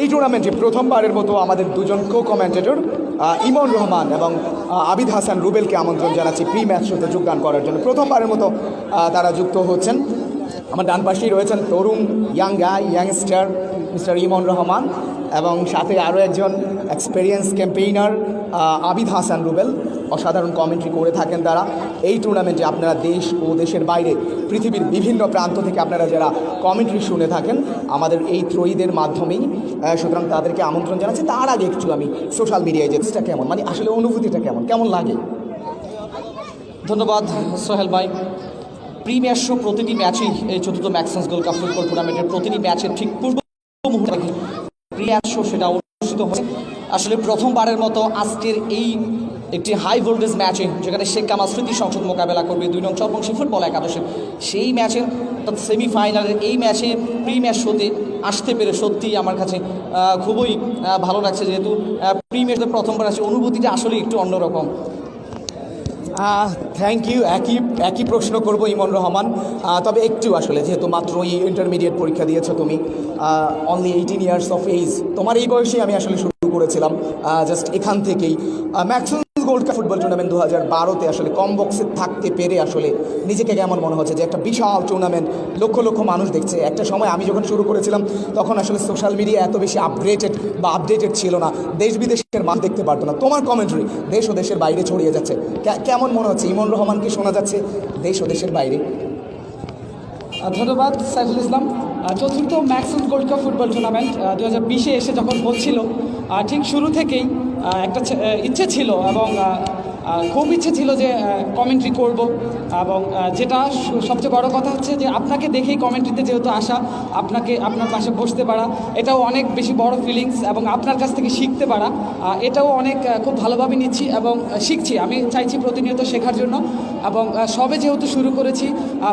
এই টুর্নামেন্টে প্রথমবারের মতো আমাদের দুজন কো কমেন্টেটর ইমন রহমান এবং আবিদ হাসান রুবেলকে আমন্ত্রণ জানাচ্ছি প্রি ম্যাচ শোতে যোগদান করার জন্য। প্রথমবারের মতো তারা যুক্ত হচ্ছেন। আমার ডান পাশেই রয়েছেন তরুণ young guy youngster mister Emon Rahman এবং সাথে আরও একজন এক্সপেরিয়েন্স ক্যাম্পেইনার আবিদ হাসান রুবেল, অসাধারণ কমেন্ট্রি করে থাকেন তারা। এই টুর্নামেন্টে আপনারা দেশ ও দেশের বাইরে পৃথিবীর বিভিন্ন প্রান্ত থেকে আপনারা যারা কমেন্ট্রি শুনে থাকেন, আমাদের এই ত্রয়ীদের মাধ্যমেই সুতরাং তাদেরকে আমন্ত্রণ জানাচ্ছি। তার আগে একটু আমি সোশ্যাল মিডিয়ায় যেটা কেমন মানে আসলে অনুভূতিটা কেমন কেমন লাগে? ধন্যবাদ, সোহেল ভাই। প্রিমিয়ার শো প্রতিটি ম্যাচেই এই চতুর্থ ম্যাক্সেন্স গোল্ড কাপ ফুটবল টুর্নামেন্টের প্রতিটি ম্যাচের ঠিক পূর্ব মুহূর্তে প্রিমিয়ার শো সেটা অনুষ্ঠিত হচ্ছে আসলে প্রথমবারের মতো আজকের এই একটি হাই ভোল্টেজ ম্যাচে যেখানে শেখ কামাল স্মৃতি সংসদ মোকাবেলা করবে দুই নং চরবংশী ফুটবল একাদশে। সেই ম্যাচের অর্থাৎ সেমিফাইনালের এই ম্যাচে প্রি ম্যাচ শোতে আসতে পেরে সত্যিই আমার কাছে খুবই ভালো লাগছে যেহেতু প্রি প্রিমিয়ার প্রথমবার আছে অনুভূতিটা আসলে একটু অন্যরকম। থ্যাংক ইউ একই একই প্রশ্ন করব ইমন রহমান। তবে একটু আসলে, যেহেতু মাত্র এই ইন্টারমিডিয়েট পরীক্ষা দিয়েছ তুমি only eighteen years of age তোমার এই বয়সে আমি আসলে শুরু করেছিলাম জাস্ট এখান থেকেই। Maximum gold cup football tournament দু হাজার বারোতে আসলে কম বক্সে থাকতে পেরে আসলে নিজেকে কেমন মনে হচ্ছে যে একটা বিশাল টুর্নামেন্ট লক্ষ লক্ষ মানুষ দেখছে। একটা সময় আমি যখন শুরু করেছিলাম তখন আসলে সোশ্যাল মিডিয়া এত বেশি আপগ্রেডেড বা আপডেটেড ছিল না। দেশ বিদেশের মান দেখতে পারতো না। তোমার কমেন্ট্রি দেশ ও দেশের বাইরে ছড়িয়ে যাচ্ছে। কেমন মনে হচ্ছে? ইমন রহমানকে শোনা যাচ্ছে? দেশ ও দেশের বাইরে। ধন্যবাদ সাইফুল ইসলাম। চতুর্থ Maxon gold cup football tournament দু হাজার বিশে এসে যখন আহ, ঠিক শুরু থেকেই একটা ছে- আহ, ইচ্ছে ছিল এবং আহ, আহ, খুব ইচ্ছে ছিল যে কমেন্ট্রি করব। এবং যেটা সবচেয়ে বড় কথা হচ্ছে যে, আপনাকে দেখেই কমেন্ট্রিতে যেহেতু আসা, আপনাকে, আপনার পাশে বসতে পারা, এটাও অনেক বেশি বড় ফিলিংস এবং আপনার কাছ থেকে শিখতে পারা। এটাও অনেক খুব ভালোভাবে নিচ্ছি এবং শিখছি। আমি চাইছি প্রতিনিয়ত শেখার জন্য। এবং সবে যেহেতু শুরু করেছি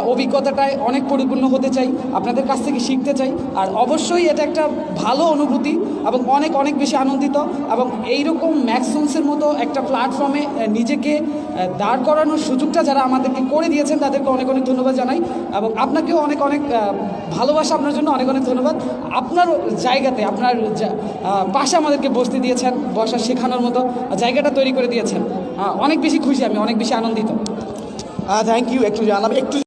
অভিজ্ঞতাটায় অনেক পরিপূর্ণ হতে চাই, আপনাদের কাছ থেকে শিখতে চাই। আর অবশ্যই এটা একটা ভালো অনুভূতি এবং অনেক অনেক বেশি আনন্দিত। এবং এইরকম ম্যাক্সন্সের মতো একটা প্ল্যাটফর্মে নিজেকে দাঁড় করানোর সুযোগটা যারা আমাদেরকে করে দিয়েছেন, তাদেরকে অনেক অনেক ধন্যবাদ জানাই। এবং আপনাকেও অনেক অনেক ভালোবাসা আপনার জন্য অনেক অনেক ধন্যবাদ। আপনার জায়গাতে, আপনার পাশে আমাদেরকে বসতে দিয়েছেন, বসা শেখানোর মতো জায়গাটা তৈরি করে দিয়েছেন। অনেক বেশি খুশি আমি, অনেক বেশি আনন্দিত। থ্যাংক ইউ একটু জানাবে, একটু